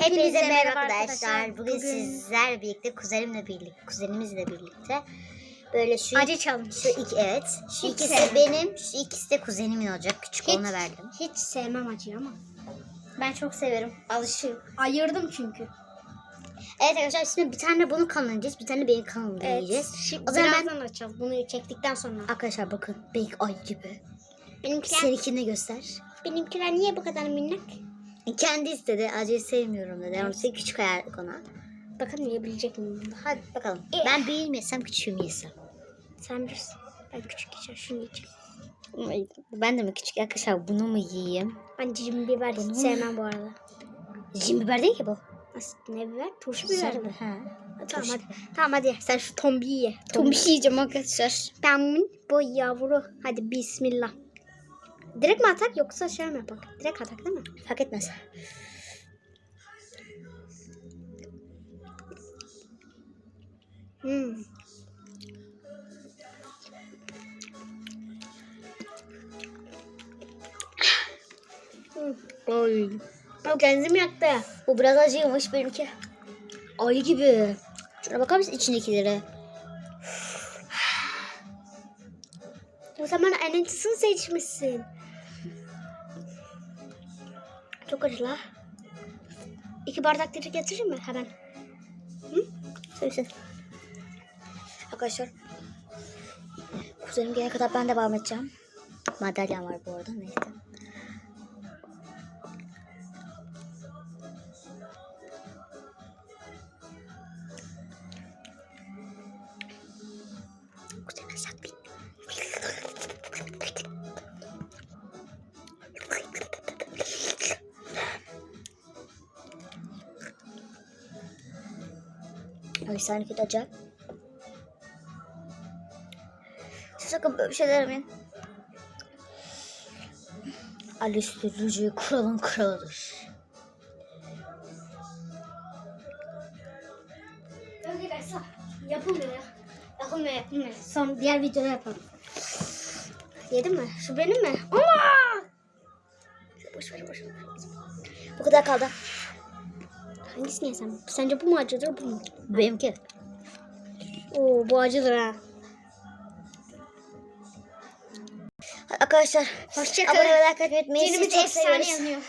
Hepinize merhaba arkadaşlar. Bugün, sizler birlikte kuzenimle birlikte, kuzenimizle birlikte böyle şu acı çalmış. şu iki evet. Şu Hiç ikisi sevmem. benim, şu ikisi de kuzenimin olacak. Küçük ona verdim. Hiç sevmem acıyı ama. Ben çok severim. Alışığım. Ayırdım çünkü. Evet arkadaşlar şimdi bir tane bunu kanallayacağız, bir tane benim kanalımda yiyeceğiz. Şimdi O zaman ben açalım. Bunu çektikten sonra. arkadaşlar bakın belki ay gibi. Benimkiler, Seninkini göster. benimkiler niye bu kadar minnak? Kendi istedi. Acıyı sevmiyorum dedi. Onun için küçük ayarlık ona. Bakalım yiyebilecek miyim bunu? Hadi bakalım. Eh. Ben büyüğüm yesem küçüğümü yesem. Sen bilirsin. Ben küçük yiyeceğim. Şunu yiyeceğim. Ben de mi küçük arkadaşlar bunu mu yiyeyim? Ben cicim biber hiç sevmem bu arada. Cin biber değil ki bu. Nasıl, ne biber? Turşu biber mi? Ha. Tamam hadi. Tamam hadi. Sen şu tombiyi ye. Tombiş yiyeceğim arkadaşlar. Ben bu yavru. Hadi bismillah. Direkt mi atak yoksa şey mi yapak? Direkt atak değil mi? Fark etmez. Hmm. Ay. O genzim yaktı. Bu biraz acıymış benimki. Ay gibi. Şuna bakar mısın içindekilere? O zaman en acısını seçmişsin. Çok acı la. İki bardak direkt getireyim mi hemen? Sevsin. Arkadaşlar. Kuzenim gelene kadar ben devam edeceğim. Madalyam var bu arada neyse. Sanki de acayip. Siz sakın böyle bir şey demeyin. Ali sürücü kuralın kralıdır. Yapılmıyor ya. Yapılmıyor yapılmıyor. Son diğer videoda yapalım. Yedin mi? Şu benim mi? Ama! Boş ver boş ver. Bu kadar kaldı. Hangisini yesem? Sence bu mu acıdır bu mu? Benimki. Oo bu acıdır ha. Arkadaşlar Hoşçakalın. abone ve like Dilimiz çok efsane seviyoruz. yanıyor.